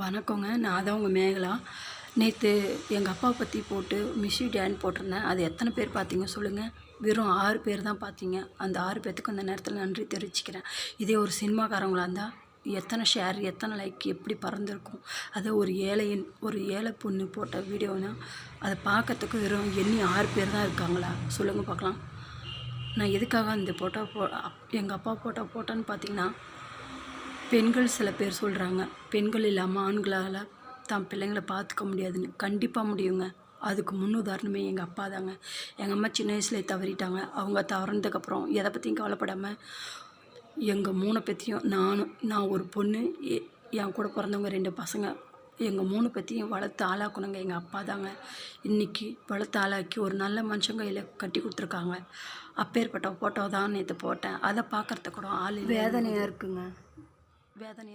வணக்கங்க. நான் தான் உங்கள் மேகலா. நேற்று எங்கள் அப்பா பற்றி போட்டு மிஷி டேன் போட்டிருந்தேன். அது எத்தனை பேர் பார்த்தீங்க சொல்லுங்கள் வெறும் ஆறு பேர் தான் பார்த்தீங்க அந்த ஆறு பேர்த்துக்கு அந்த நேரத்தில் நன்றி தெரிவிச்சுக்கிறேன். இதே ஒரு சினிமாக்காரங்களாக இருந்தால் எத்தனை ஷேர் எத்தனை லைக் எப்படி பறந்துருக்கும். அதை ஒரு ஏழையின் ஒரு ஏழை பொண்ணு போட்ட வீடியோனா அதை பார்க்கறதுக்கு வெறும் எண்ணி ஆறு பேர் தான் இருக்காங்களா? சொல்லுங்கள் பார்க்கலாம் நான் எதுக்காக அந்த போட்டோ போ எங்கள் அப்பா போட்டோ போட்டோன்னு பார்த்தீங்கன்னா பெண்கள் சில பேர் சொல்கிறாங்க பெண்கள் இல்லாமல் ஆண்களால் தான் பிள்ளைங்களை பார்த்துக்க முடியாதுன்னு. கண்டிப்பாக முடியுங்க. அதுக்கு முன் உதாரணமே எங்கள் அப்பா தாங்க. எங்கள் அம்மா சின்ன வயசுலேயே தவறிட்டாங்க. அவங்க தவறினதுக்கப்புறம் எதை பற்றியும் கவலைப்படாமல் எங்கள் மூணு பற்றியும் நானும் நான் ஒரு பொண்ணு எ- என் கூட பிறந்தவங்க ரெண்டு பசங்க எங்கள் மூணு பற்றியும் வளர்த்து ஆளாக்கணுங்க. எங்கள் அப்பா தாங்க. இன்றைக்கி வளர்த்து ஆளாக்கி ஒரு நல்ல மனுஷன் கையில் கட்டி கொடுத்துருக்காங்க. அப்பேற்பட்ட ஃபோட்டோ தான் நேற்று போட்டேன். அதை பார்க்கறதுக்கு கூட ஆள் வேதனையாக இருக்குங்க. वेदन